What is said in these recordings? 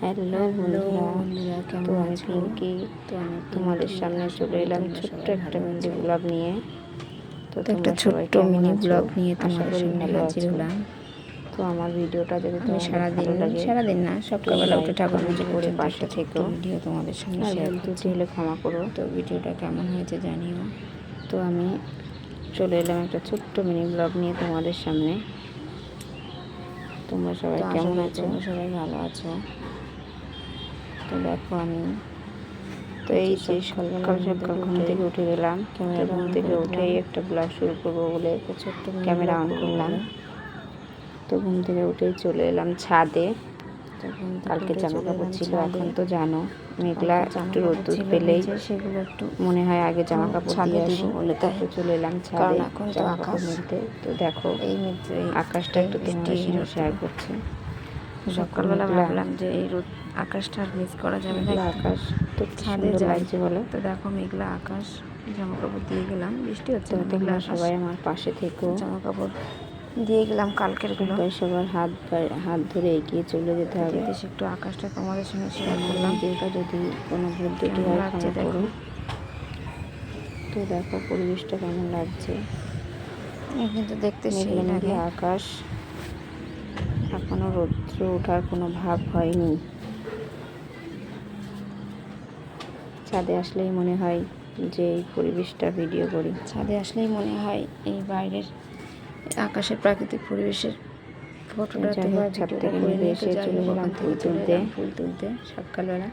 Hello বন্ধুরা তো আমি পিঙ্কি তো আমি তোমাদের সামনে চলে এলাম ছোট্ট একটা মিনি ব্লগ নিয়ে। তো একটা ছোট্ট মিনি? ব্লগ নিয়ে তোমাদের সামনে হাজির। হলাম। তো আমার ভিডিওটা যদি তুমি সারাদিন সারাদিন না সকালবেলা উঠে ঠাকুর পুজো করে পাশে থেকো। ভিডিও তোমাদের সামনে শেয়ার করছি। হলে ক্ষমা করো। তো ভিডিওটা কেমন হয়েছে জানিও। তো আমি চলে এলাম একটা ছোট্ট মিনি ব্লগ নিয়ে তোমাদের সামনে। তোমরা সবাই কেমন আছো? সবাই ভালো আছো। তো দেখো আমি। তো এই যে সকাল সকাল ঘুম থেকে উঠে গেলাম। ক্যামেরা ঘুম থেকে উঠেই একটা ব্লগ শুরু করব বলে ক্যামেরা অন করলাম। তো ঘুম থেকে উঠেই চলে এলাম ছাদে। কালকে জামা কাপড় ছিল এখন তো জানো মেঘলা একটু রোদ্দুর পেলেই সেগুলো একটু মনে হয় আগে জামা কাপড় ছাদে আসি বলে তাই। চলে এলাম ছাদে জামা কাপড় মেলতে। তো দেখো এই আকাশটা একটু সঙ্গে শেয়ার করছি। সকালবেলা ভাবলাম যে এই রোদ আকাশটা আর মিস করা যাবে না আকাশ তো ছাদে। লাগছে বলো। তো দেখো মেঘলা আকাশ জামা কাপড় দিয়ে গেলাম। বৃষ্টি হচ্ছে মেঘলা সবাই আমার পাশে থেকো। জামা কাপড় দিয়ে গেলাম কালকেরগুলো। সবার হাত হাত ধরে এগিয়ে চলে যেতে হবে। বেশ একটু আকাশটা তোমাদের সঙ্গে শেয়ার করলাম। যেটা যদি কোনো ভুল কেমন হয় লাগছে দেখো। তো দেখো পরিবেশটা কেমন লাগছে। কিন্তু দেখতে সেই আকাশ। এখনও রৌদ্র ওঠার কোনো ভাব হয়নি। ছাদে আসলেই মনে হয় যে এই পরিবেশটা ভিডিও করি। ছাদে আসলেই মনে হয় এই বাইরের আকাশের প্রাকৃতিক পরিবেশের ফটোটা ছাদ থেকে নিয়ে এসে চলে গেলাম ফুল তুলতে। ফুল সকালবেলা।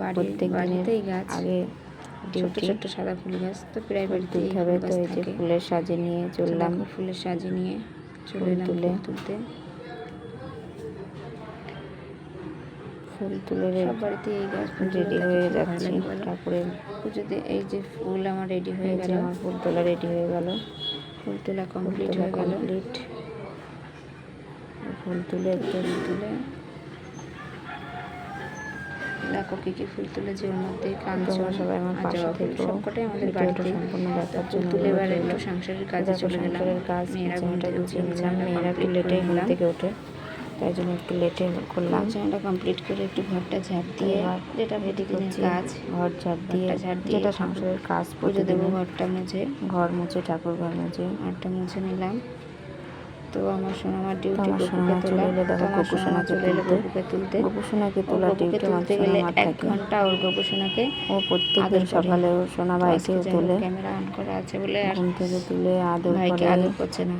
বাড়িতেই গাছ আগে সাদা ফুল গাছ তো প্রায় ফুল বাড়িতেই হবে তো এই যে ফুলের সাজে নিয়ে চললাম। ফুলের সাজি নিয়ে চলে তুলে। তুলতে। ফুল তুলে সব বাড়িতে এই গাছ রেডি হয়ে যাচ্ছি তারপরে পুজোতে এই যে ফুল আমার রেডি হয়ে যে গেল। আমার ফুল তোলা রেডি হয়ে গেল। ফুল তোলা কমপ্লিট হয়ে গেল। কমপ্লিট ফুল তুলে ফুল তুলে। দেখো কি কি ফুল তুলেছে ওর মধ্যে কাঞ্চন সবাই আমার পাশে থেকো। সবকটাই আমাদের বাড়িতে সম্পূর্ণ দেখার জন্য তুলে এবার একটু। সংসারের কাজে চলে গেলাম। সংসারের কাজ মেয়েরা ঘুম থেকে উঠে মেয়েরা একটু লেটে ঘুম থেকে ওঠে। তাই জন্য একটু লেটে করলাম। বিছানাটা কমপ্লিট করে একটু ঘরটা ঝাড় দিয়ে যেটা প্রতিদিনের কাজ ঘর ঝাড় দিয়ে ঝাড় দিয়ে যেটা সংসারের কাজ পুজো দেবো ঘরটা মুছে। ঘর মুছে ঠাকুর ঘর মুছে। ঘরটা মুছে নিলাম। তো আমার সোনা আমার ডিউটি গপুকে তোলা। দেখো আমার সোনামা চলে এলো তুলতে। তুলতে। গোপুসোনাকে ও তোলা গপুকে ডিউটি তুলতে গেলে এক ঘণ্টা ওর গপুসোনাকে ও প্রত্যেক আদর সকালে ওর সোনা ভাইকেও তোলে। ক্যামেরা অন করা আছে বলে ঘুম থেকে তুলে আদর ভাইকে করে। আদর করছে না।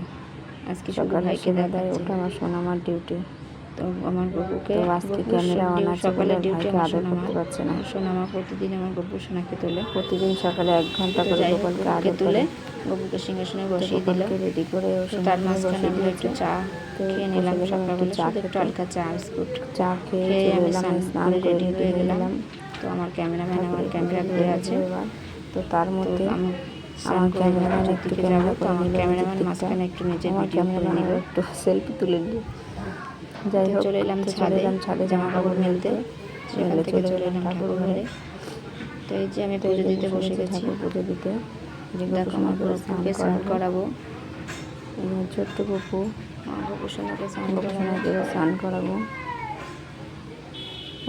আজকে শুধু সকালে ভাইকে সেবা দেয় দেখাচ্ছে ওটা আমার ডিউটি তো আমার গপুকে আজকে ক্যামেরা অন আছে সকালে বলে ডিউটি আমার সোনামা করতে পারছে না? আমার সোনামা প্রতিদিন আমার গপু সোনাকে তোলে। প্রতিদিন সকালে এক ঘণ্টা করে গোপালকে আদর তুলে গপুকে সিংহাসনে বসিয়ে দিল। রেডি করে তার মাঝখানে আমরা একটু চা খেয়ে নিলাম সকালবেলা চা একটু হালকা চা বিস্কুট চা খেয়ে আমি স্নান স্নান করে রেডি হয়ে গেলাম। তো আমার ক্যামেরাম্যান আমার ক্যামেরা ধরে আছে। এবার। তো তার মধ্যে আমি আমার ক্যামেরাম্যান একটু ক্যামেরা তো আমার ক্যামেরাম্যান মাঝখানে একটু নিজের আমার ভিডিও করে ক্যামেরাম্যান নিল একটু সেলফি তুলে নিল যাই হোক চলে এলাম ছাদে। এলাম ছাদে জামা কাপড় মেলতে। সেখান থেকে চলে এলাম ঠাকুর ঘরে। তো এই যে আমি পুজো দিতে বসে গেছি। পুজো দিতে যে দেখো আমার গোপুসোনাকে স্নান করাবো। ছোট্ট গপু আমার গপুসোনাকে স্নান করাবো। স্নান করাবো।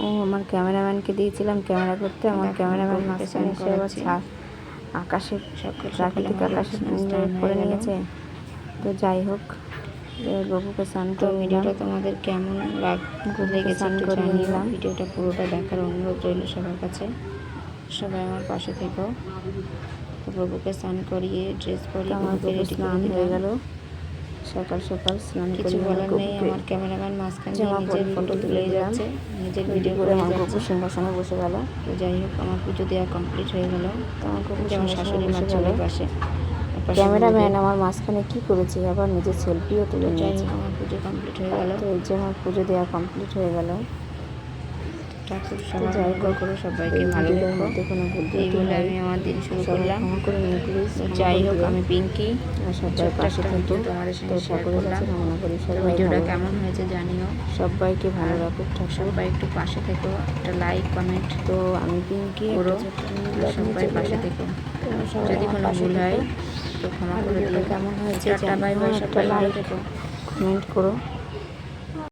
ও আমার ক্যামেরাম্যানকে দিয়েছিলাম। ক্যামেরা করতে। আমার ক্যামেরাম্যান মাঝখানে এসে আবার আকাশের প্রাকৃতিক আকাশের করে নিয়েছে তো যাই হোক গপুকে স্নান তো মিডিয়াটা ভিডিওটা তোমাদের কেমন লাগ লেগেছে স্নান করে জানিও। নিলাম। ভিডিওটা পুরোটা দেখার অনুরোধ রইল সবার কাছে। সবাই আমার পাশে থেকো। তো প্রভুকে স্নান করিয়ে ড্রেস পরে পরিয়ে আমার রেডি স্নান করে হয়ে দিলাম। গেল। সকাল সকাল স্নান কিছু বলার নেই আমার ক্যামেরাম্যান মাঝখানে নিজের ফটো তুলে যাচ্ছে নিজের ভিডিও করে আমার গপু সিংহাসনে বসে গেল। তো যাই হোক আমার পুজো দেওয়া কমপ্লিট হয়ে গেল। তো আমার খুব আমার শাশুড়ি মা চলে পাশে ক্যামেরাম্যান আমার মাঝখানে কি করেছে আবার নিজের সেলফিও তুলে যাই নিয়েছে। হোক আমার পুজো কমপ্লিট হয়ে গেল। তো এই যে আমার পুজো দেওয়া কমপ্লিট হয়ে গেল। ঠাকুর সবার মঙ্গল করো সবাইকে ভালো রেখো কোনো এই বলে আমি আমার দিন শুরু করলাম। করে যাই হোক আমি পিঙ্কি। সবাই ছোট্ট পাশে ভিডিও তোমাদের ঠাকুরের করলাম কাছে কামনা করি ভিডিওটা কেমন হয়েছে জানিও। সবাইকে ভালো আর ঠাকুর। সবাই একটু পাশে থেকো একটা লাইক কমেন্ট তো আমি পিঙ্কি করো। সবাই পাশে। থেকো। যদি কোনো ভুল হয় তো ক্ষমা করে দিও। কেমন হয়েছে টাটা বাই বাই সবাই ভালো থেকো। কমেন্ট করো।